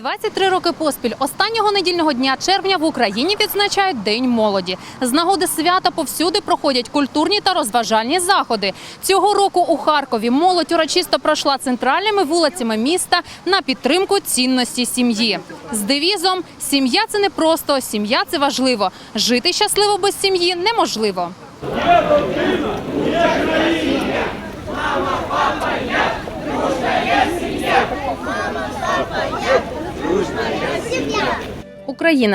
23 роки поспіль останнього недільного дня червня в Україні відзначають День молоді. З нагоди свята повсюди проходять культурні та розважальні заходи. Цього року у Харкові молодь урочисто пройшла центральними вулицями міста на підтримку цінності сім'ї. З девізом Сім'я це не просто, сім'я це важливо. Жити щасливо без сім'ї неможливо. Україна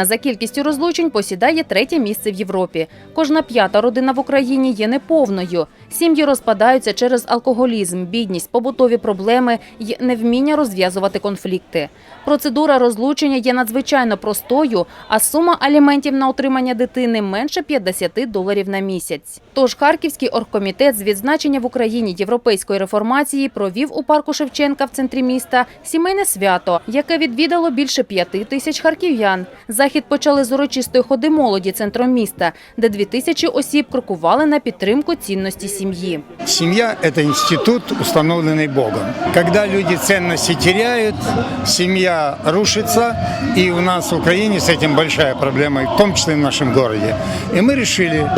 за кількістю розлучень посідає третє місце в Європі. Кожна п'ята родина в Україні є неповною. Сім'ї розпадаються через алкоголізм, бідність, побутові проблеми й невміння розв'язувати конфлікти. Процедура розлучення є надзвичайно простою, а сума аліментів на утримання дитини менше 50 доларів на місяць. Тож Харківський оргкомітет з відзначення в Україні європейської реформації провів у парку Шевченка в центрі міста сімейне свято, яке відвідало більше п'яти тисяч харків'ян. Захід почали з урочистої ходи молоді центром міста, де дві тисячі осіб крокували на підтримку цінності сім'ї. Семья – это институт, установленный Богом. Когда люди ценности теряют, семья рушится, и у нас в Украине с этим большая проблема, в том числе и в нашем городе. И мы решили,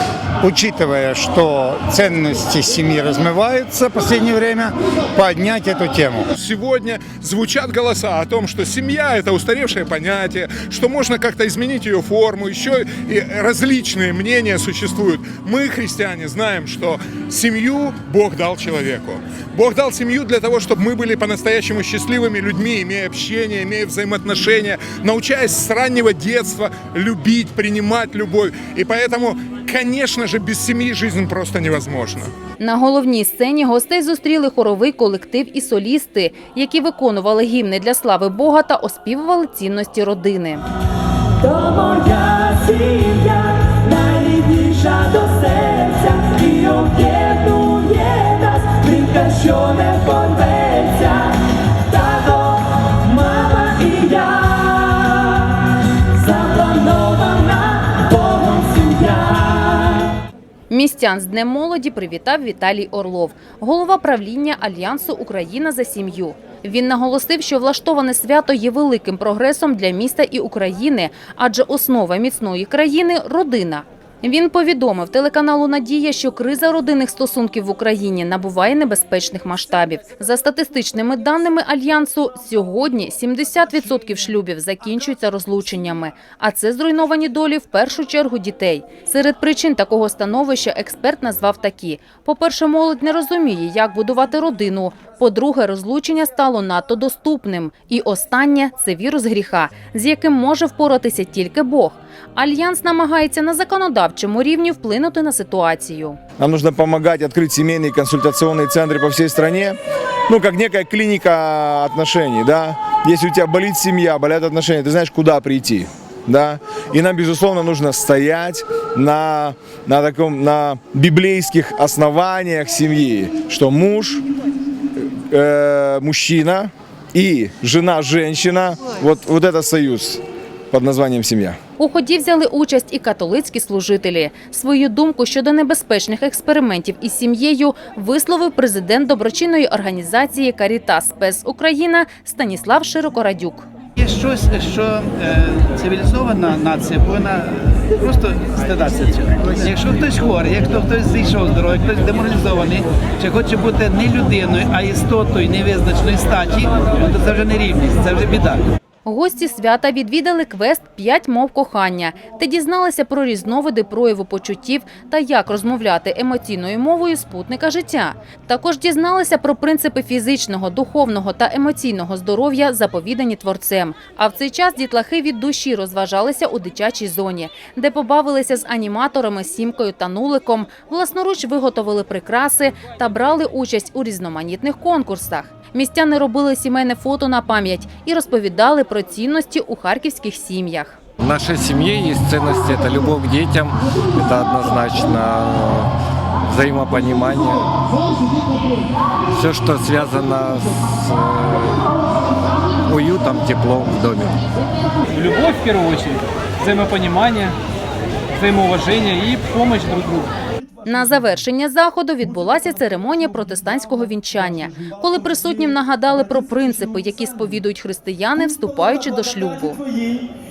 учитывая, что ценности семьи размываются в последнее время, поднять эту тему. Сегодня звучат голоса о том, что семья – это устаревшее понятие, что можно как-то изменить ее форму, еще и различные мнения существуют. Мы, христиане, знаем, что семью Бог дал человеку. Бог дал семью для того, чтобы мы были по-настоящему счастливыми людьми, имея общение, имея взаимоотношения, научаясь с раннего детства любить, принимать любовь. И поэтому, конечно же, без семьи жизнь просто невозможна. На головній сцені гостей зустріли хоровий колектив і солісти, які виконували гімни для слави Бога та оспівували цінності родини. То моя сім'я, найрідніша до серця, і об'єднує нас, що не Містян з Днем молоді привітав Віталій Орлов, голова правління Альянсу Україна за сім'ю. Він наголосив, що влаштоване свято є великим прогресом для міста і України, адже основа міцної країни родина. Він повідомив телеканалу Надія, що криза родинних стосунків в Україні набуває небезпечних масштабів. За статистичними даними альянсу, сьогодні 70% шлюбів закінчуються розлученнями, а це зруйновані долі в першу чергу дітей. Серед причин такого становища експерт назвав такі: по-перше, молодь не розуміє, як будувати родину. По-друге, розлучення стало надто доступним. І останнє це вірус гріха, з яким може впоратися тільки Бог. Альянс намагається на законодавчому рівні вплинути на ситуацію. Нам нужно помогать открыть семейные консультационные центры по всей стране. Ну, как некая клиника отношений, да. Если у тебя болит семья, болят отношения, ты знаешь, куда прийти, да. И нам, безусловно, нужно стоять на, на таком, на библейских основаниях семьи, что муж, э, мужчина и жена, женщина, вот, вот это союз под названием семья. У ході взяли участь і католицькі служителі. Свою думку щодо небезпечних експериментів із сім'єю висловив президент доброчинної організації Карітас Спес Україна Станіслав Широкорадюк. Є щось, що е, цивілізована нація повинна просто стидатися цього. Якщо хтось хворий, якщо хтось зійшов з дороги, хтось деморалізований, чи хоче бути не людиною, а істотою невизначеної статі, ну, то це вже не рівність, це вже біда. Гості свята відвідали квест «П'ять мов кохання» та дізналися про різновиди прояву почуттів та як розмовляти емоційною мовою спутника життя. Також дізналися про принципи фізичного, духовного та емоційного здоров'я, заповідані творцем. А в цей час дітлахи від душі розважалися у дитячій зоні, де побавилися з аніматорами Сімкою та Нуликом, власноруч виготовили прикраси та брали участь у різноманітних конкурсах. Містяни робили сімейне фото на пам'ять і розповідали про цінності у харківських сім'ях. В нашей семье есть ценности, это любовь к детям, это однозначно взаимопонимание. Все, что связано с э, уютом, теплом в доме. Любовь в первую очередь, взаимопонимание, взаимоуважение и помощь друг другу. На завершення заходу відбулася церемонія протестантського вінчання, коли присутнім нагадали про принципи, які сповідують християни, вступаючи до шлюбу.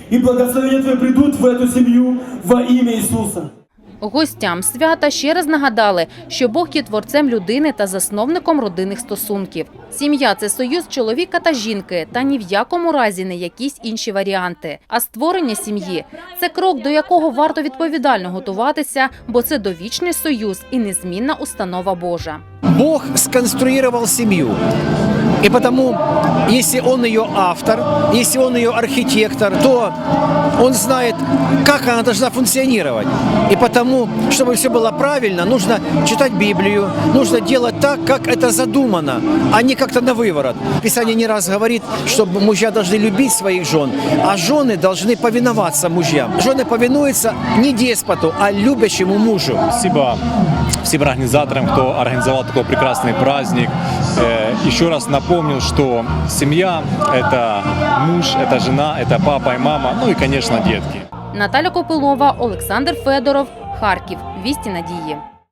І благословення благословения прийдуть в цю сім'ю во ім'я Иисуса. Гостям свята ще раз нагадали, що Бог є творцем людини та засновником родинних стосунків. Сім'я це союз чоловіка та жінки, та ні в якому разі не якісь інші варіанти. А створення сім'ї це крок, до якого варто відповідально готуватися, бо це довічний союз і незмінна установа Божа. Бог сконструировал семью. И потому, если Он ее автор, если Он ее архитектор, то Он знает, как она должна функционировать. И потому, чтобы все было правильно, нужно читать Библию, нужно делать так, как это задумано, а не как-то на выворот. Писание не раз говорит, что мужья должны любить своих жен, а жены должны повиноваться мужьям. Жены повинуются не деспоту, а любящему мужу. Спасибо всем организаторам, кто организовал такой прекрасный праздник. Э, Еще раз напомнил, что семья – это муж, это жена, это папа и мама, ну и, конечно, детки. Наталя Копилова, Олександр Федоров, Харків. Вісті надії.